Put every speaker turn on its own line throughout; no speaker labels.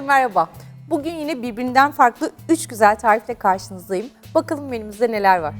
Herkese merhaba. Bugün yine birbirinden farklı 3 güzel tarifle karşınızdayım. Bakalım menümüzde neler var.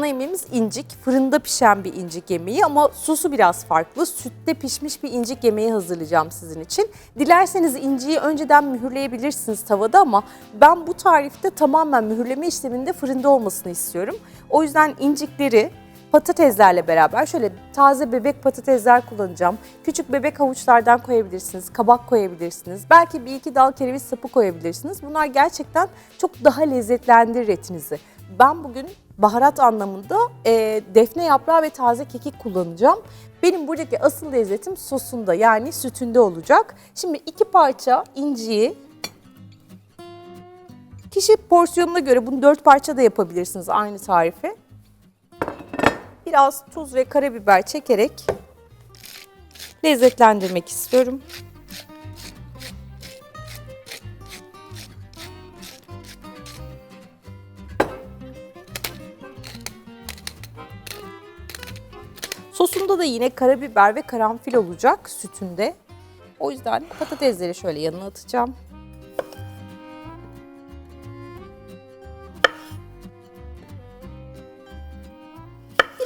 Ana yemeğimiz incik. Fırında pişen bir incik yemeği ama sosu biraz farklı. Sütte pişmiş bir incik yemeği hazırlayacağım sizin için. Dilerseniz inciyi önceden mühürleyebilirsiniz tavada ama ben bu tarifte tamamen mühürleme işleminde fırında olmasını istiyorum. O yüzden incikleri patateslerle beraber şöyle taze bebek patatesler kullanacağım. Küçük bebek havuçlardan koyabilirsiniz, kabak koyabilirsiniz. Belki bir iki dal kereviz sapı koyabilirsiniz. Bunlar gerçekten çok daha lezzetlendirir etinizi. Ben bugün baharat anlamında e, defne yaprağı ve taze kekik kullanacağım. Benim buradaki asıl lezzetim sosunda yani sütünde olacak. Şimdi iki parça inciyi kişi porsiyonuna göre bunu dört parça da yapabilirsiniz aynı tarifi. Biraz tuz ve karabiber çekerek lezzetlendirmek istiyorum. Sosunda da yine karabiber ve karanfil olacak sütünde. O yüzden patatesleri şöyle yanına atacağım.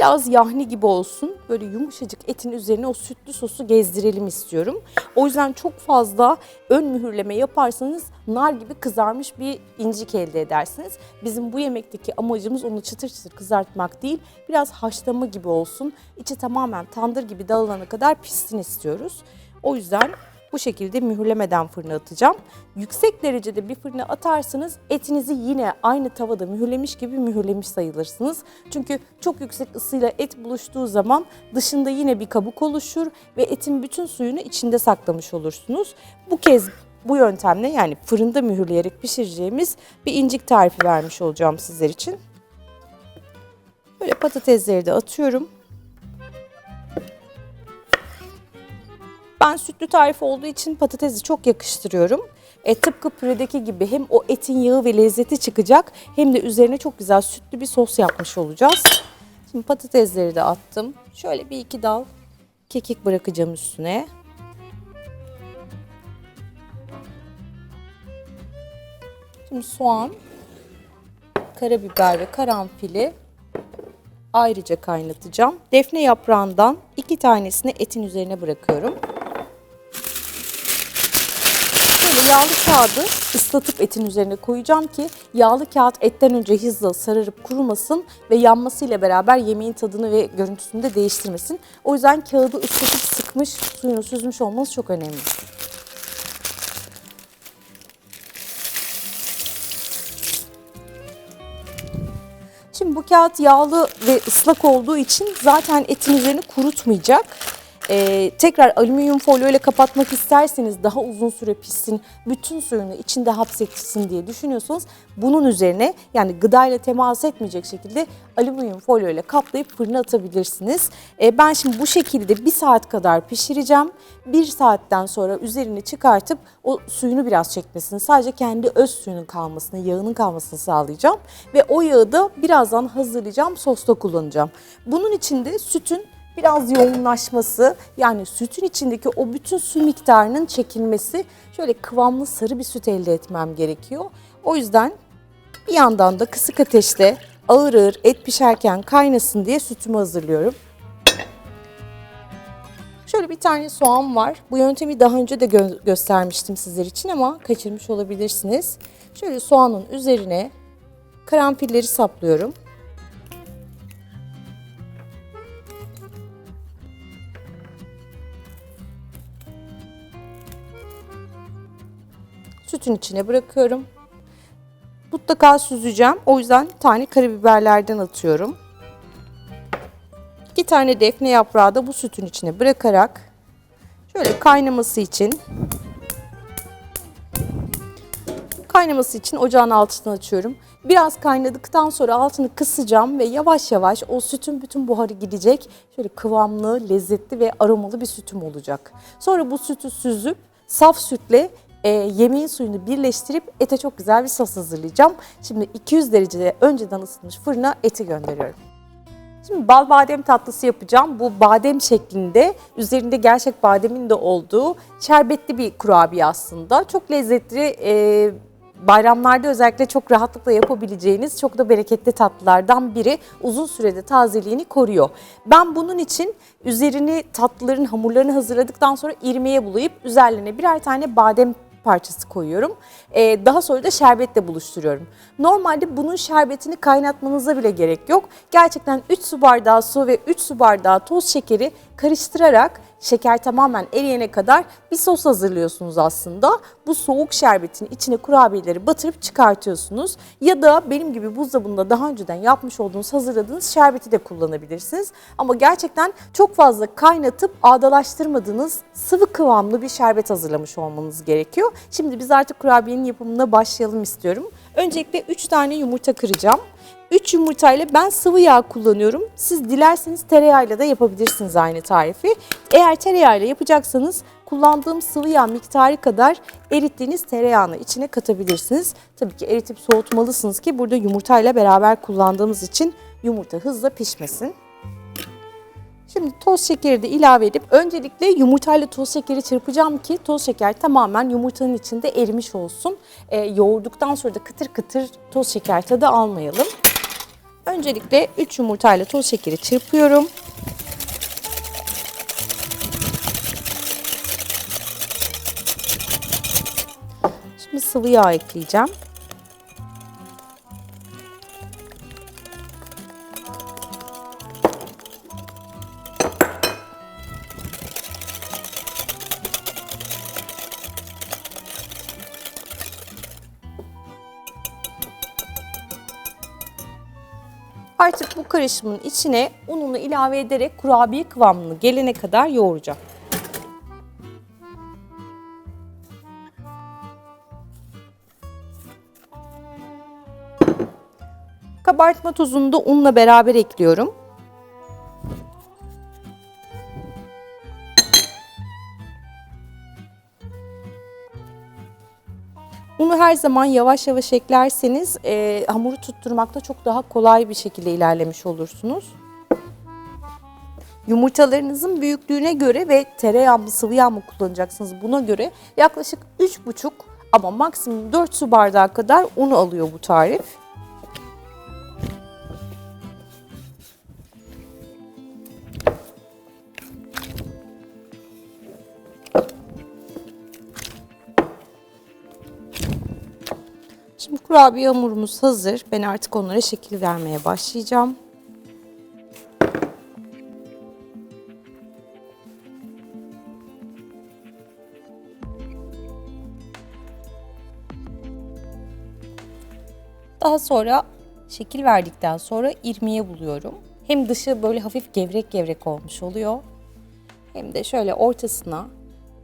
Biraz yahni gibi olsun. Böyle yumuşacık etin üzerine o sütlü sosu gezdirelim istiyorum. O yüzden çok fazla ön mühürleme yaparsanız nar gibi kızarmış bir incik elde edersiniz. Bizim bu yemekteki amacımız onu çıtır çıtır kızartmak değil, biraz haşlama gibi olsun. İçi tamamen tandır gibi dağılana kadar pişsin istiyoruz. O yüzden bu şekilde mühürlemeden fırına atacağım. Yüksek derecede bir fırına atarsanız etinizi yine aynı tavada mühürlemiş gibi mühürlemiş sayılırsınız. Çünkü çok yüksek ısıyla et buluştuğu zaman dışında yine bir kabuk oluşur ve etin bütün suyunu içinde saklamış olursunuz. Bu kez bu yöntemle yani fırında mühürleyerek pişireceğimiz bir incik tarifi vermiş olacağım sizler için. Böyle patatesleri de atıyorum. Ben sütlü tarif olduğu için patatesi çok yakıştırıyorum. E, tıpkı püredeki gibi hem o etin yağı ve lezzeti çıkacak hem de üzerine çok güzel sütlü bir sos yapmış olacağız. Şimdi patatesleri de attım. Şöyle bir iki dal kekik bırakacağım üstüne. Şimdi soğan, karabiber ve karanfili ayrıca kaynatacağım. Defne yaprağından iki tanesini etin üzerine bırakıyorum. Yağlı kağıdı ıslatıp etin üzerine koyacağım ki yağlı kağıt etten önce hızla sararıp kurumasın ve yanmasıyla beraber yemeğin tadını ve görüntüsünü de değiştirmesin. O yüzden kağıdı ıslatıp sıkmış, suyunu süzmüş olması çok önemli. Şimdi bu kağıt yağlı ve ıslak olduğu için zaten etin üzerini kurutmayacak. Ee, tekrar alüminyum folyo ile kapatmak isterseniz daha uzun süre pişsin, bütün suyunu içinde hapsetsin diye düşünüyorsanız bunun üzerine yani gıdayla temas etmeyecek şekilde alüminyum folyo ile kaplayıp fırına atabilirsiniz. Ee, ben şimdi bu şekilde bir saat kadar pişireceğim. Bir saatten sonra üzerini çıkartıp o suyunu biraz çekmesini, sadece kendi öz suyunun kalmasını, yağının kalmasını sağlayacağım. Ve o yağı da birazdan hazırlayacağım, sosta kullanacağım. Bunun için de sütün biraz yoğunlaşması yani sütün içindeki o bütün su miktarının çekilmesi şöyle kıvamlı sarı bir süt elde etmem gerekiyor. O yüzden bir yandan da kısık ateşte ağır ağır et pişerken kaynasın diye sütümü hazırlıyorum. Şöyle bir tane soğan var. Bu yöntemi daha önce de gö- göstermiştim sizler için ama kaçırmış olabilirsiniz. Şöyle soğanın üzerine karanfilleri saplıyorum. Sütün içine bırakıyorum. Mutlaka süzeceğim. O yüzden tane karabiberlerden atıyorum. İki tane defne yaprağı da bu sütün içine bırakarak şöyle kaynaması için Kaynaması için ocağın altını açıyorum. Biraz kaynadıktan sonra altını kısacağım ve yavaş yavaş o sütün bütün buharı gidecek. Şöyle kıvamlı, lezzetli ve aromalı bir sütüm olacak. Sonra bu sütü süzüp saf sütle e, yemeğin suyunu birleştirip ete çok güzel bir sos hazırlayacağım. Şimdi 200 derecede önceden ısıtılmış fırına eti gönderiyorum. Şimdi bal badem tatlısı yapacağım. Bu badem şeklinde, üzerinde gerçek bademin de olduğu şerbetli bir kurabiye aslında. Çok lezzetli, e, bayramlarda özellikle çok rahatlıkla yapabileceğiniz çok da bereketli tatlılardan biri. Uzun sürede tazeliğini koruyor. Ben bunun için üzerini tatlıların hamurlarını hazırladıktan sonra irmiye bulayıp üzerlerine birer tane badem parçası koyuyorum. Ee, daha sonra da şerbetle buluşturuyorum. Normalde bunun şerbetini kaynatmanıza bile gerek yok. Gerçekten 3 su bardağı su ve 3 su bardağı toz şekeri karıştırarak şeker tamamen eriyene kadar bir sos hazırlıyorsunuz aslında. Bu soğuk şerbetin içine kurabiyeleri batırıp çıkartıyorsunuz. Ya da benim gibi buzdolabında daha önceden yapmış olduğunuz hazırladığınız şerbeti de kullanabilirsiniz. Ama gerçekten çok fazla kaynatıp ağdalaştırmadığınız sıvı kıvamlı bir şerbet hazırlamış olmanız gerekiyor. Şimdi biz artık kurabiyenin yapımına başlayalım istiyorum. Öncelikle 3 tane yumurta kıracağım. 3 yumurtayla ben sıvı yağ kullanıyorum. Siz dilerseniz tereyağıyla da yapabilirsiniz aynı tarifi. Eğer tereyağıyla yapacaksanız kullandığım sıvı yağ miktarı kadar erittiğiniz tereyağını içine katabilirsiniz. Tabii ki eritip soğutmalısınız ki burada yumurtayla beraber kullandığımız için yumurta hızla pişmesin. Şimdi toz şekeri de ilave edip öncelikle yumurtayla toz şekeri çırpacağım ki toz şeker tamamen yumurtanın içinde erimiş olsun. Ee, yoğurduktan sonra da kıtır kıtır toz şeker tadı almayalım. Öncelikle 3 yumurtayla toz şekeri çırpıyorum. Şimdi sıvı yağ ekleyeceğim. Karışımın içine ununu ilave ederek kurabiye kıvamını gelene kadar yoğuracağım. Kabartma tozunu da unla beraber ekliyorum. Unu her zaman yavaş yavaş eklerseniz e, hamuru tutturmakta çok daha kolay bir şekilde ilerlemiş olursunuz. Yumurtalarınızın büyüklüğüne göre ve tereyağı mı sıvı yağ mı kullanacaksınız buna göre yaklaşık 3,5 ama maksimum 4 su bardağı kadar un alıyor bu tarif. Kurabiye hamurumuz hazır. Ben artık onlara şekil vermeye başlayacağım. Daha sonra şekil verdikten sonra irmiye buluyorum. Hem dışı böyle hafif gevrek gevrek olmuş oluyor. Hem de şöyle ortasına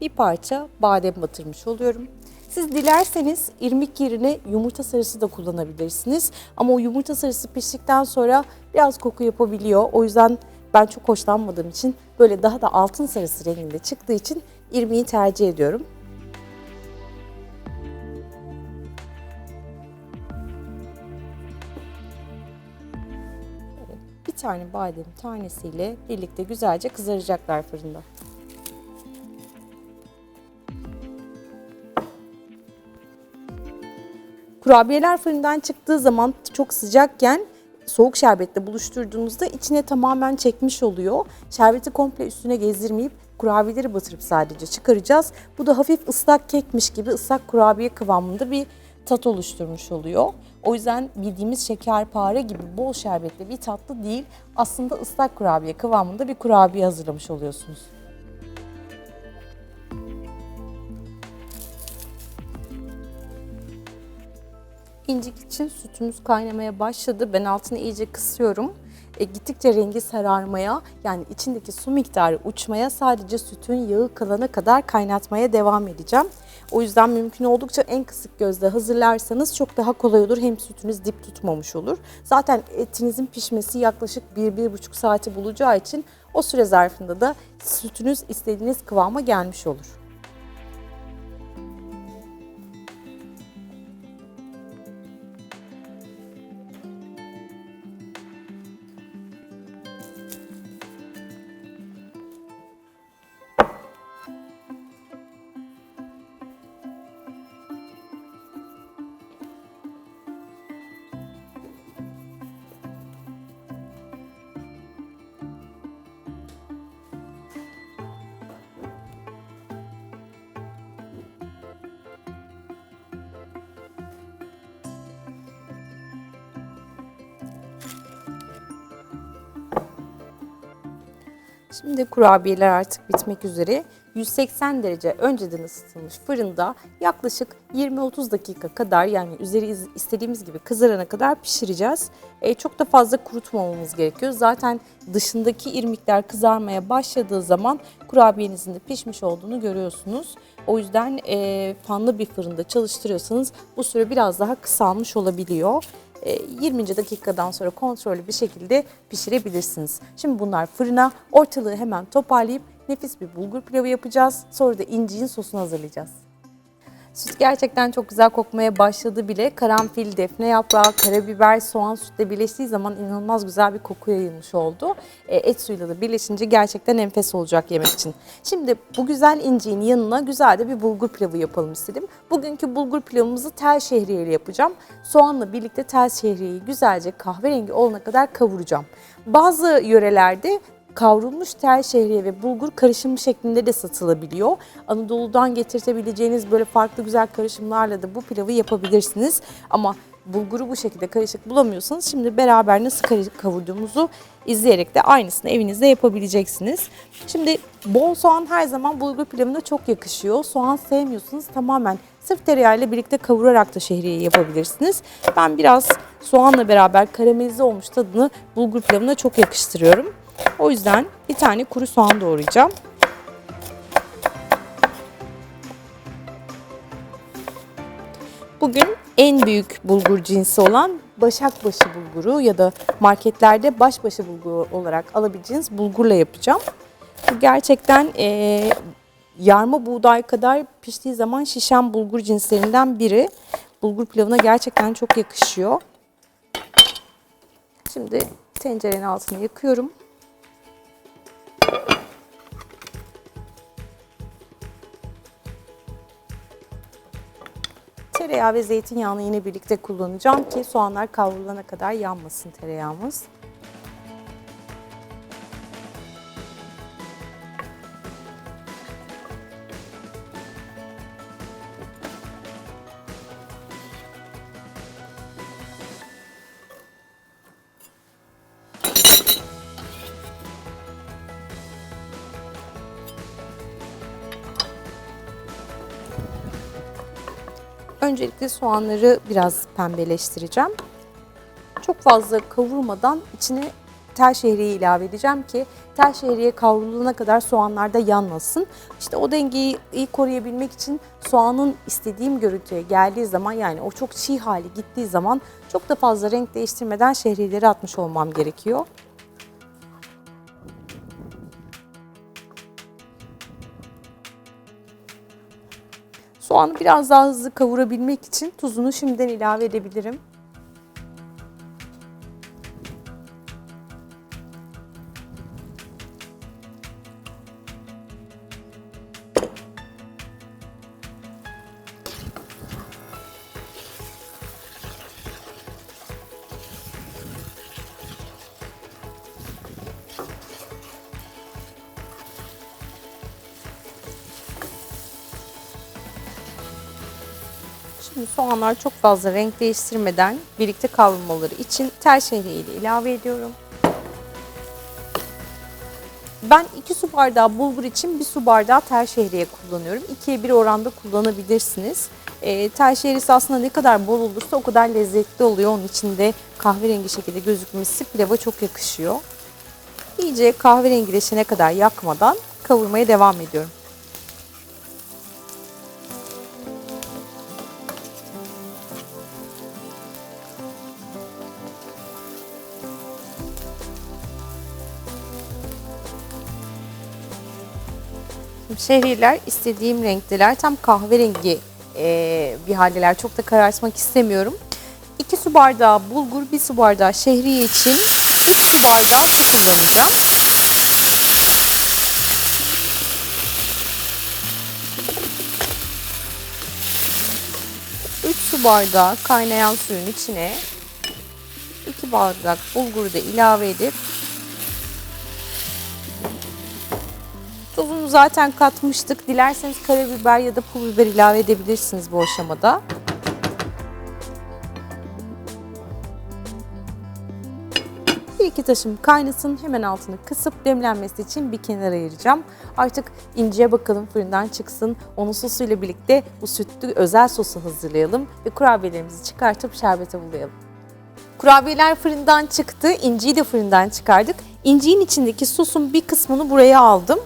bir parça badem batırmış oluyorum. Siz dilerseniz irmik yerine yumurta sarısı da kullanabilirsiniz. Ama o yumurta sarısı piştikten sonra biraz koku yapabiliyor. O yüzden ben çok hoşlanmadığım için böyle daha da altın sarısı renginde çıktığı için irmiği tercih ediyorum. Bir tane badem tanesiyle birlikte güzelce kızaracaklar fırında. Kurabiyeler fırından çıktığı zaman çok sıcakken soğuk şerbetle buluşturduğunuzda içine tamamen çekmiş oluyor. Şerbeti komple üstüne gezdirmeyip kurabiyeleri batırıp sadece çıkaracağız. Bu da hafif ıslak kekmiş gibi ıslak kurabiye kıvamında bir tat oluşturmuş oluyor. O yüzden bildiğimiz şekerpare gibi bol şerbetli bir tatlı değil, aslında ıslak kurabiye kıvamında bir kurabiye hazırlamış oluyorsunuz. İncik için sütümüz kaynamaya başladı. Ben altını iyice kısıyorum. e, gittikçe rengi sararmaya yani içindeki su miktarı uçmaya sadece sütün yağı kalana kadar kaynatmaya devam edeceğim. O yüzden mümkün oldukça en kısık gözle hazırlarsanız çok daha kolay olur. Hem sütünüz dip tutmamış olur. Zaten etinizin pişmesi yaklaşık 1-1,5 saati bulacağı için o süre zarfında da sütünüz istediğiniz kıvama gelmiş olur. Şimdi kurabiyeler artık bitmek üzere. 180 derece önceden ısıtılmış fırında yaklaşık 20-30 dakika kadar yani üzeri iz- istediğimiz gibi kızarana kadar pişireceğiz. E, çok da fazla kurutmamamız gerekiyor. Zaten dışındaki irmikler kızarmaya başladığı zaman kurabiyenizin de pişmiş olduğunu görüyorsunuz. O yüzden e, fanlı bir fırında çalıştırıyorsanız bu süre biraz daha kısalmış olabiliyor. E, 20. dakikadan sonra kontrollü bir şekilde pişirebilirsiniz. Şimdi bunlar fırına, ortalığı hemen toparlayıp nefis bir bulgur pilavı yapacağız. Sonra da inciğin sosunu hazırlayacağız. Süt gerçekten çok güzel kokmaya başladı bile. Karanfil, defne yaprağı, karabiber, soğan sütle birleştiği zaman inanılmaz güzel bir koku yayılmış oldu. E, et suyuyla da birleşince gerçekten enfes olacak yemek için. Şimdi bu güzel inciğin yanına güzel de bir bulgur pilavı yapalım istedim. Bugünkü bulgur pilavımızı tel şehriyeli yapacağım. Soğanla birlikte tel şehriyeyi güzelce kahverengi olana kadar kavuracağım. Bazı yörelerde kavrulmuş tel şehriye ve bulgur karışımı şeklinde de satılabiliyor. Anadolu'dan getirtebileceğiniz böyle farklı güzel karışımlarla da bu pilavı yapabilirsiniz. Ama bulguru bu şekilde karışık bulamıyorsanız şimdi beraber nasıl karışık kavurduğumuzu izleyerek de aynısını evinizde yapabileceksiniz. Şimdi bol soğan her zaman bulgur pilavına çok yakışıyor. Soğan sevmiyorsanız tamamen sırf tereyağıyla birlikte kavurarak da şehriye yapabilirsiniz. Ben biraz soğanla beraber karamelize olmuş tadını bulgur pilavına çok yakıştırıyorum. O yüzden bir tane kuru soğan doğrayacağım. Bugün en büyük bulgur cinsi olan başakbaşı bulguru ya da marketlerde başbaşı bulguru olarak alabileceğiniz bulgurla yapacağım. Gerçekten eee, yarma buğday kadar piştiği zaman şişen bulgur cinslerinden biri. Bulgur pilavına gerçekten çok yakışıyor. Şimdi tencerenin altını yakıyorum. Tereyağı ve zeytinyağını yine birlikte kullanacağım ki soğanlar kavrulana kadar yanmasın tereyağımız. Öncelikle soğanları biraz pembeleştireceğim. Çok fazla kavurmadan içine tel şehriye ilave edeceğim ki tel şehriye kavrulana kadar soğanlar da yanmasın. İşte o dengeyi iyi koruyabilmek için soğanın istediğim görüntüye geldiği zaman yani o çok çiğ hali gittiği zaman çok da fazla renk değiştirmeden şehriyeleri atmış olmam gerekiyor. Soğanı biraz daha hızlı kavurabilmek için tuzunu şimdiden ilave edebilirim. Şimdi soğanlar çok fazla renk değiştirmeden birlikte kavrulmaları için tel şehriye ile ilave ediyorum. Ben 2 su bardağı bulgur için 1 su bardağı tel şehriye kullanıyorum. 2'ye 1 oranda kullanabilirsiniz. E, tel şehriyesi aslında ne kadar bol olursa o kadar lezzetli oluyor. Onun içinde kahverengi şekilde gözükmesi pilava çok yakışıyor. İyice kahverengileşene kadar yakmadan kavurmaya devam ediyorum. Şimdi Şehriyeler istediğim renkteler. Tam kahverengi e, bir haldeler. Çok da karartmak istemiyorum. 2 su bardağı bulgur, 1 su bardağı şehriye için 3 su bardağı su kullanacağım. Üç su bardağı kaynayan suyun içine 2 bardak bulguru da ilave edip Tuzunu zaten katmıştık. Dilerseniz karabiber ya da pul biber ilave edebilirsiniz bu aşamada. Bir iki taşım kaynasın. Hemen altını kısıp demlenmesi için bir kenara ayıracağım. Artık inciye bakalım fırından çıksın. Onun sosuyla birlikte bu sütlü özel sosu hazırlayalım ve kurabiyelerimizi çıkartıp şerbete bulayalım. Kurabiyeler fırından çıktı. İnciyi de fırından çıkardık. İnciğin içindeki sosun bir kısmını buraya aldım.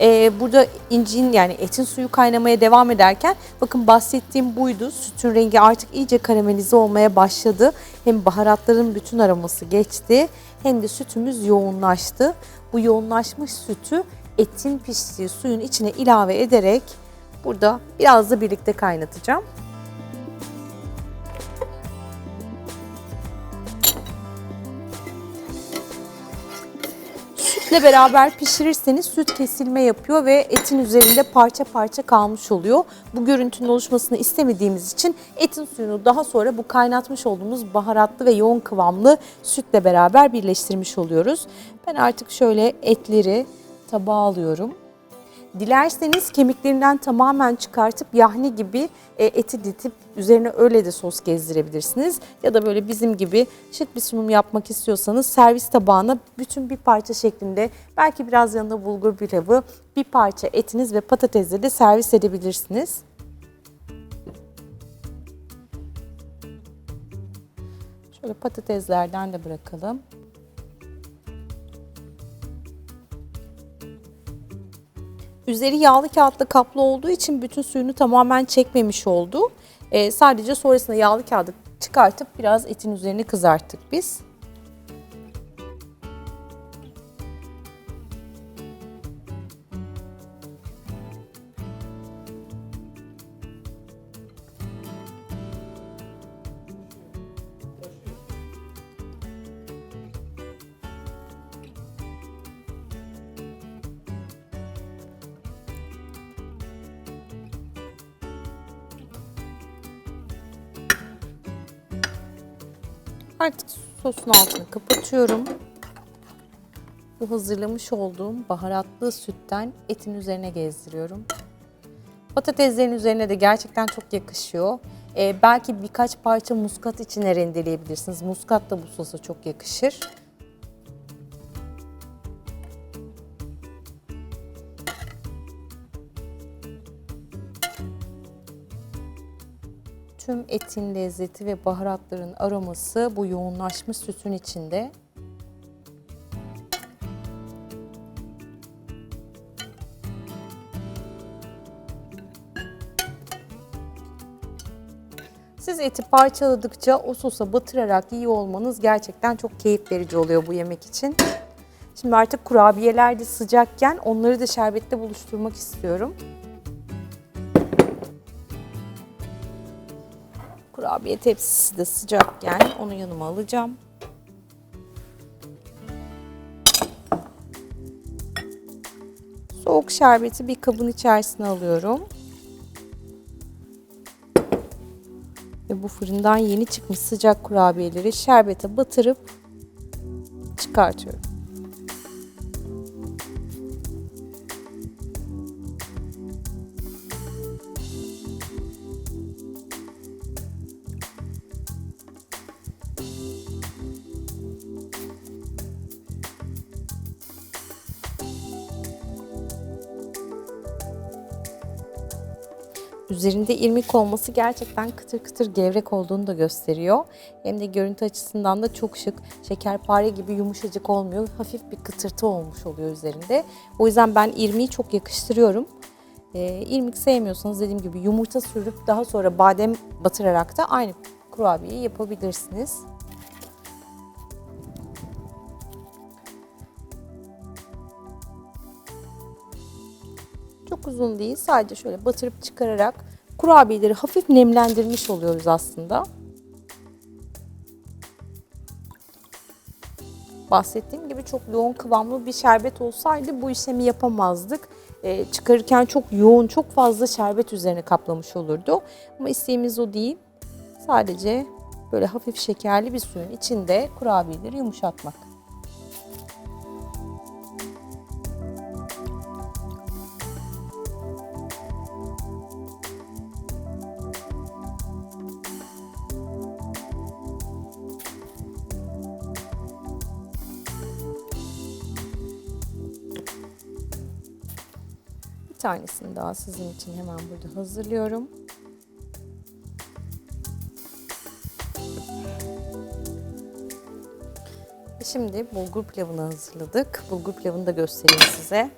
Ee, burada incinin yani etin suyu kaynamaya devam ederken bakın bahsettiğim buydu. Sütün rengi artık iyice karamelize olmaya başladı. Hem baharatların bütün aroması geçti hem de sütümüz yoğunlaştı. Bu yoğunlaşmış sütü etin piştiği suyun içine ilave ederek burada biraz da birlikte kaynatacağım. Sütle beraber pişirirseniz süt kesilme yapıyor ve etin üzerinde parça parça kalmış oluyor. Bu görüntünün oluşmasını istemediğimiz için etin suyunu daha sonra bu kaynatmış olduğumuz baharatlı ve yoğun kıvamlı sütle beraber birleştirmiş oluyoruz. Ben artık şöyle etleri tabağa alıyorum. Dilerseniz kemiklerinden tamamen çıkartıp yahni gibi e, eti ditip üzerine öyle de sos gezdirebilirsiniz. Ya da böyle bizim gibi şık bir sunum yapmak istiyorsanız servis tabağına bütün bir parça şeklinde belki biraz yanında bulgur pilavı, bir parça etiniz ve patatesle de servis edebilirsiniz. Şöyle patateslerden de bırakalım. Üzeri yağlı kağıtla kaplı olduğu için bütün suyunu tamamen çekmemiş oldu. Ee, sadece sonrasında yağlı kağıdı çıkartıp biraz etin üzerine kızarttık biz. Artık sosun altını kapatıyorum. Bu hazırlamış olduğum baharatlı sütten etin üzerine gezdiriyorum. Patateslerin üzerine de gerçekten çok yakışıyor. Ee, belki birkaç parça muskat içine rendeleyebilirsiniz. Muskat da bu sosa çok yakışır. Tüm etin lezzeti ve baharatların aroması bu yoğunlaşmış sütün içinde. Siz eti parçaladıkça o sosa batırarak yiyor olmanız gerçekten çok keyif verici oluyor bu yemek için. Şimdi artık kurabiyeler de sıcakken onları da şerbette buluşturmak istiyorum. Kurabiye tepsisi de sıcakken onu yanıma alacağım. Soğuk şerbeti bir kabın içerisine alıyorum. Ve bu fırından yeni çıkmış sıcak kurabiyeleri şerbete batırıp çıkartıyorum. Üzerinde irmik olması gerçekten kıtır kıtır gevrek olduğunu da gösteriyor. Hem de görüntü açısından da çok şık. Şekerpare gibi yumuşacık olmuyor. Hafif bir kıtırtı olmuş oluyor üzerinde. O yüzden ben irmiği çok yakıştırıyorum. Ee, irmik sevmiyorsanız dediğim gibi yumurta sürüp daha sonra badem batırarak da aynı kurabiyeyi yapabilirsiniz. Çok uzun değil. Sadece şöyle batırıp çıkararak kurabiyeleri hafif nemlendirmiş oluyoruz aslında. Bahsettiğim gibi çok yoğun kıvamlı bir şerbet olsaydı bu işlemi yapamazdık. Ee, çıkarırken çok yoğun, çok fazla şerbet üzerine kaplamış olurdu. Ama isteğimiz o değil. Sadece böyle hafif şekerli bir suyun içinde kurabiyeleri yumuşatmak. Tanesini daha sizin için hemen burada hazırlıyorum. Şimdi bulgur pilavını hazırladık. Bulgur pilavını da göstereyim size.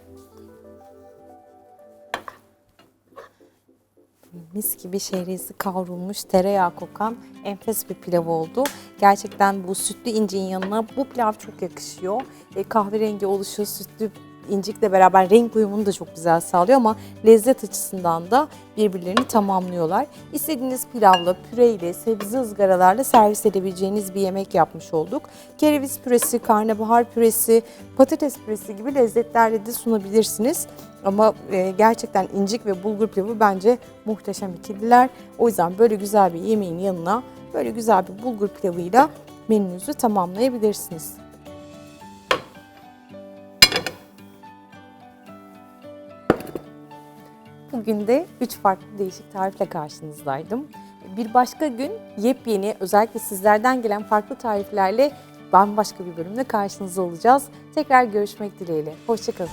Mis gibi şehriyesi kavrulmuş, tereyağı kokan enfes bir pilav oldu. Gerçekten bu sütlü inciğin yanına bu pilav çok yakışıyor. E, kahverengi oluşu, sütlü incikle beraber renk uyumunu da çok güzel sağlıyor ama lezzet açısından da birbirlerini tamamlıyorlar. İstediğiniz pilavla, püreyle, sebze ızgaralarla servis edebileceğiniz bir yemek yapmış olduk. Kereviz püresi, karnabahar püresi, patates püresi gibi lezzetlerle de sunabilirsiniz. Ama e, gerçekten incik ve bulgur pilavı bence muhteşem ikililer. O yüzden böyle güzel bir yemeğin yanına böyle güzel bir bulgur pilavıyla menünüzü tamamlayabilirsiniz. Bugün de 3 farklı değişik tarifle karşınızdaydım. Bir başka gün yepyeni özellikle sizlerden gelen farklı tariflerle bambaşka bir bölümde karşınızda olacağız. Tekrar görüşmek dileğiyle. Hoşçakalın.